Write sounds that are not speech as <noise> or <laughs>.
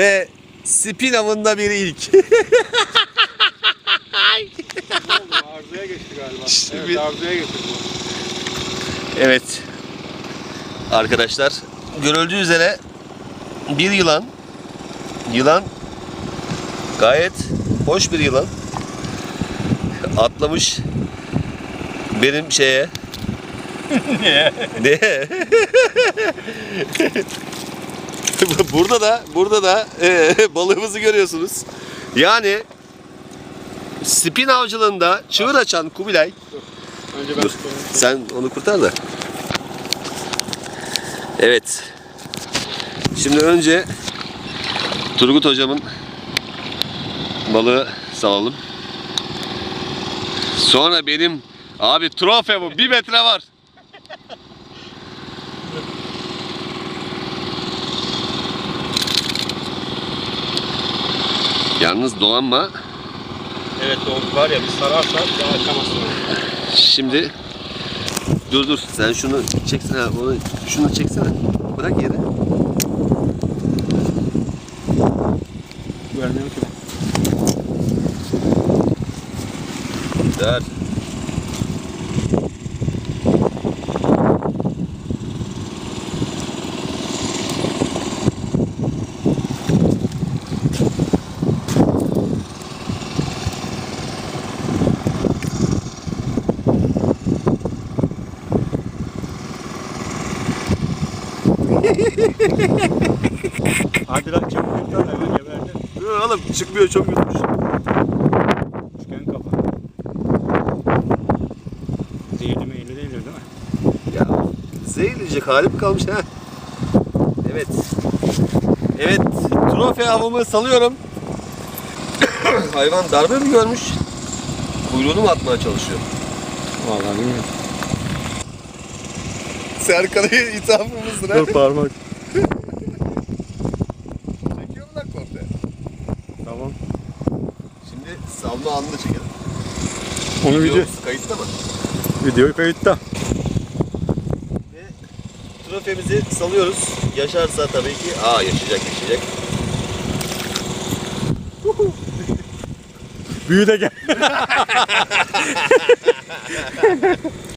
Ve spin avında bir ilk. Arzuya geçti galiba. İşte evet bir- arzuya geçti bu. evet. Arkadaşlar görüldüğü üzere bir yılan. Yılan gayet hoş bir yılan. Atlamış benim şeye. <laughs> Niye? Ne? <laughs> burada da burada da e, <laughs> balığımızı görüyorsunuz. Yani spin avcılığında çığır açan Kubilay Önce ben Dur. Sen onu kurtar da. Evet. Şimdi önce Turgut hocamın balığı salalım. Sonra benim abi trofe bu. Bir metre var. <laughs> Yalnız dolanma. Evet o var ya bir sararsa daha açamazsın. Şimdi dur dur sen şunu çeksene onu şunu çeksene. Bırak yere. Görmüyorum ki. Ver. Hadi lan çabuk kurtar hemen geberdi. Dur oğlum çıkmıyor çok yutmuş. Üçgen kafa. Zehirli meyilli değildir değil mi? Ya zehirleyecek hali mi kalmış ha? Evet. Evet trofe avımı salıyorum. <coughs> Hayvan darbe mi görmüş? Kuyruğunu mu atmaya çalışıyor? Vallahi bilmiyorum. Serkan'a <laughs> ithafımızdır ha. Dur parmak. Çekiyor mu lan komple? Tamam. Şimdi salma anını çekelim. Onu video, kayıtta mı? videoyu kayıtta. Ve trofemizi salıyoruz. Yaşarsa tabii ki. Aa yaşayacak yaşayacak. Büyü de gel. <laughs>